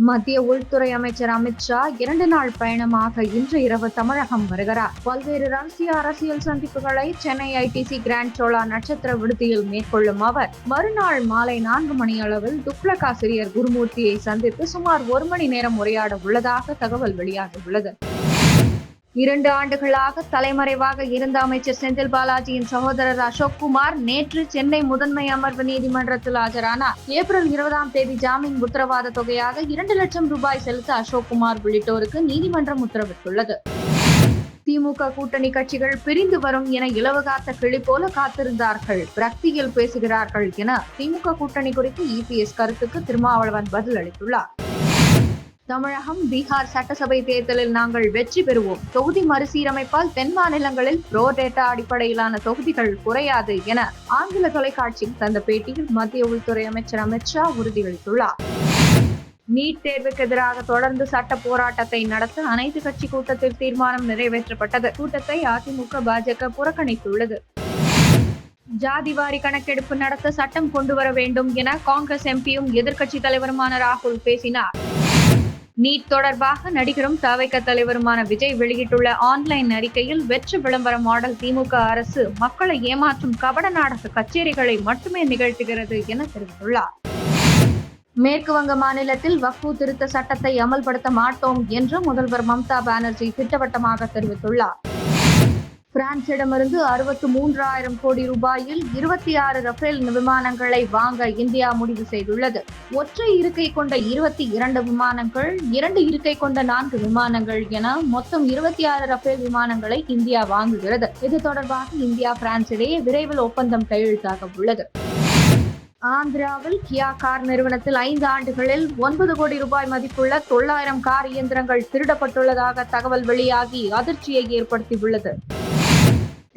மத்திய உள்துறை அமைச்சர் அமித்ஷா இரண்டு நாள் பயணமாக இன்று இரவு தமிழகம் வருகிறார். பல்வேறு ரகசிய அரசியல் சந்திப்புகளை சென்னை ஐடிசி கிராண்ட் சோழா நட்சத்திர விடுதியில் மேற்கொள்ளும் அவர் மறுநாள் மாலை நான்கு மணி அளவில் துக்ளக் ஆசிரியர் குருமூர்த்தியை சந்தித்து சுமார் ஒரு மணி நேரம் உரையாட உள்ளதாக தகவல் வெளியாகியுள்ளது. இரண்டு ஆண்டுகளாக தலைமறைவாக இருந்த அமைச்சர் செந்தில் பாலாஜியின் சகோதரர் அசோக் குமார் நேற்று சென்னை முதன்மை அமர்வு நீதிமன்றத்தில் ஆஜரானார். ஏப்ரல் இருபதாம் தேதி ஜாமீன் உத்தரவாத தொகையாக இரண்டு லட்சம் ரூபாய் செலுத்த அசோக் குமார் உள்ளிட்டோருக்கு நீதிமன்றம் உத்தரவிட்டுள்ளது. திமுக கூட்டணி கட்சிகள் பிரிந்து வரும் என இலவகாத்த கிளி போல காத்திருந்தார்கள். பிரக்தியில் பேசுகிறார்கள் என திமுக கூட்டணி குறித்து இபிஎஸ் கருத்துக்கு திருமாவளவன் பதில் அளித்துள்ளார் தமிழகம் பீகார் சட்டசபை தேர்தலில் நாங்கள் வெற்றி பெறுவோம். தொகுதி மறுசீரமைப்பால் தென் மாநிலங்களில் ப்ரோ டேட்டா அடிப்படையிலான தொகுதிகள் குறையாது என ஆங்கில தொலைக்காட்சியில் தந்த பேட்டியில் மத்திய உள்துறை அமைச்சர் அமித்ஷா உறுதியளித்துள்ளார் நீட் தேர்வுக்கு எதிராக தொடர்ந்து சட்ட போராட்டத்தை நடத்த அனைத்து கட்சி கூட்டத்தில் தீர்மானம் நிறைவேற்றப்பட்டது. கூட்டத்தை அதிமுக பாஜக புறக்கணித்துள்ளது. ஜாதிவாரி கணக்கெடுப்பு நடத்த சட்டம் கொண்டு வர வேண்டும் என காங்கிரஸ் எம்பியும் எதிர்க்கட்சி தலைவருமான ராகுல் பேசினார். நீட் தொடர்பாக நடிகரும் தவைக்க தலைவருமான விஜய் வெளியிட்டுள்ள ஆன்லைன் அறிக்கையில் வெற்று விளம்பர மாடல் திமுக அரசு மக்களை ஏமாற்றும் கபட நாடக கச்சேரிகளை மட்டுமே நிகழ்த்துகிறது என தெரிவித்துள்ளார். மேற்கு வங்க மாநிலத்தில் வக்ஃபு திருத்த சட்டத்தை அமல்படுத்த மாட்டோம் என்று முதல்வர் மம்தா பானர்ஜி திட்டவட்டமாக தெரிவித்துள்ளார். பிரான்சிடமிருந்து அறுபத்து மூன்றாயிரம் கோடி ரூபாயில் இருபத்தி ஆறு ரஃபேல் விமானங்களை வாங்க இந்தியா முடிவு செய்துள்ளது. ஒற்றை இருக்கை கொண்ட இருபத்தி இரண்டு விமானங்கள் இரண்டு இருக்கை கொண்ட நான்கு விமானங்கள் என மொத்தம் இருபத்தி ஆறு ரஃபேல் விமானங்களை இந்தியா வாங்குகிறது. இது தொடர்பாக இந்தியா பிரான்ஸ் இடையே விரைவில் ஒப்பந்தம் கையெழுத்தாக உள்ளது. ஆந்திராவில் கியா கார் நிறுவனத்தில் ஐந்து ஆண்டுகளில் ஒன்பது கோடி ரூபாய் மதிப்புள்ள தொள்ளாயிரம் கார் இயந்திரங்கள் திருடப்பட்டுள்ளதாக தகவல் வெளியாகி அதிர்ச்சியை ஏற்படுத்தியுள்ளது.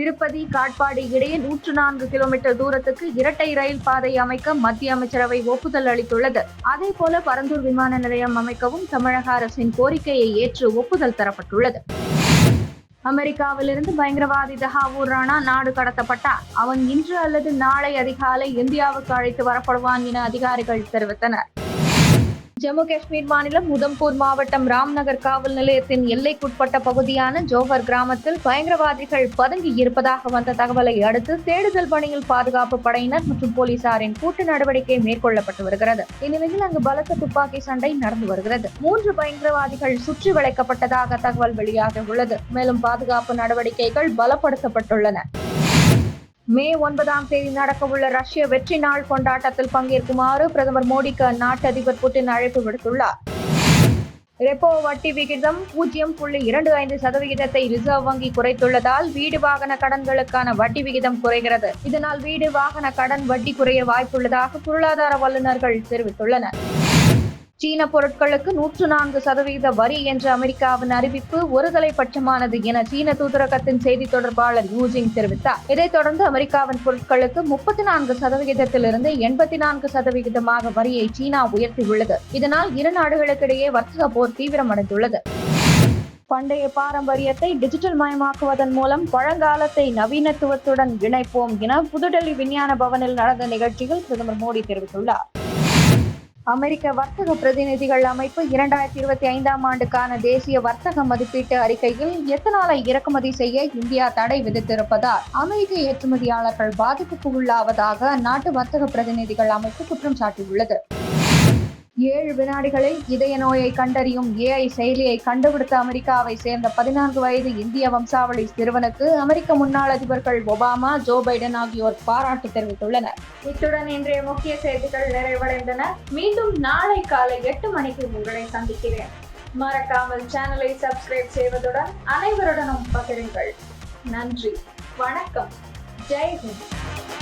திருப்பதி காட்பாடி இடையே நூற்று நான்கு கிலோமீட்டர் தூரத்துக்கு இரட்டை ரயில் பாதை அமைக்க மத்திய அமைச்சரவை ஒப்புதல் அளித்துள்ளது. அதே போல பரந்தூர் விமான நிலையம் அமைக்கவும் தமிழக அரசின் கோரிக்கையை ஏற்று ஒப்புதல் தரப்பட்டுள்ளது. அமெரிக்காவிலிருந்து பயங்கரவாதி தஹாவூர் ராணா நாடு கடத்தப்பட்டார். அவன் இன்று அல்லது நாளை அதிகாலை இந்தியாவுக்கு அழைத்து வரப்படுவான் என அதிகாரிகள் தெரிவித்தனர். ஜம்மு காஷ்மீர் மாநிலம் உதம்பூர் மாவட்டம் ராம்நகர் காவல் நிலையத்தின் எல்லைக்குட்பட்ட பகுதியான ஜோஹர் கிராமத்தில் பயங்கரவாதிகள் பதுங்கி இருப்பதாக வந்த தகவலை அடுத்து தேடுதல் பணியில் பாதுகாப்பு படையினர் மற்றும் போலீசாரின் கூட்டு நடவடிக்கை மேற்கொள்ளப்பட்டு வருகிறது. இந்நிலையில் அங்கு பலத்த துப்பாக்கி சண்டை நடந்து வருகிறது. மூன்று பயங்கரவாதிகள் சுற்றி வளைக்கப்பட்டதாக தகவல் வெளியாக உள்ளது. மேலும் பாதுகாப்பு நடவடிக்கைகள் பலப்படுத்தப்பட்டுள்ளன. மே ஒன்பதாம் தேதி நடக்கவுள்ள ரஷ்ய வெற்றி நாள் கொண்டாட்டத்தில் பங்கேற்குமாறு பிரதமர் மோடிக்கு அந்நாட்டு அதிபர் புட்டின் அழைப்பு விடுத்துள்ளார். ரெப்போ வட்டி விகிதம் பூஜ்ஜியம் புள்ளி இரண்டு ஐந்து சதவிகிதத்தை ரிசர்வ் வங்கி குறைத்துள்ளதால் வீடு வாகன கடன்களுக்கான வட்டி விகிதம் குறைகிறது. இதனால் வீடு வாகன கடன் வட்டி குறைய வாய்ப்புள்ளதாக பொருளாதார வல்லுநர்கள் தெரிவித்துள்ளனர். சீன பொருட்களுக்கு நூற்று நான்கு சதவீத வரி என்ற அமெரிக்காவின் அறிவிப்பு ஒருதலை பட்சமானது என சீன தூதரகத்தின் செய்தி தொடர்பாளர் யூஜிங் தெரிவித்தார். இதைத் தொடர்ந்து அமெரிக்காவின் பொருட்களுக்கு முப்பத்தி நான்கு சதவிகிதத்திலிருந்து எண்பத்தி நான்கு சதவிகிதமாக வரியை சீனா உயர்த்தியுள்ளது. இதனால் இரு நாடுகளுக்கிடையே வர்த்தக போர் தீவிரமடைந்துள்ளது. பண்டைய பாரம்பரியத்தை டிஜிட்டல் மயமாக்குவதன் மூலம் பழங்காலத்தை நவீனத்துவத்துடன் இணைப்போம் என புதுடெல்லி விஞ்ஞான பவனில் நடந்த நிகழ்ச்சியில் பிரதமர் மோடி தெரிவித்துள்ளார். அமெரிக்க வர்த்தக பிரதிநிதிகள் அமைப்பு இரண்டாயிரத்தி இருபத்தி ஐந்தாம் ஆண்டுக்கான தேசிய வர்த்தக மதிப்பீட்டு அறிக்கையில் எத்தனாலை இறக்குமதி செய்ய இந்தியா தடை விதித்திருப்பதால் அமெரிக்க ஏற்றுமதியாளர்கள் பாதிப்புக்கு உள்ளாவதாக அந்நாட்டு வர்த்தக பிரதிநிதிகள் அமைப்பு குற்றம் சாட்டியுள்ளது. ஏழு வினாடிகளில் இதய நோயை கண்டறியும் ஏஐ செயலியை கண்டுபிடித்த அமெரிக்காவை சேர்ந்த பதினான்கு வயது இந்திய வம்சாவளி சிறுவனுக்கு அமெரிக்க முன்னாள் அதிபர்கள் ஒபாமா ஜோ பைடன் ஆகியோர் பாராட்டு தெரிவித்துள்ளனர். இத்துடன் இன்றைய முக்கிய செய்திகள் நிறைவடைந்தன. மீண்டும் நாளை காலை எட்டு மணிக்கு உங்களை சந்திக்கிறேன். மறக்காமல் சேனலை சப்ஸ்கிரைப் செய்வதுடன் அனைவருடனும் பகிருங்கள். நன்றி. வணக்கம். ஜெய் ஹிந்த்.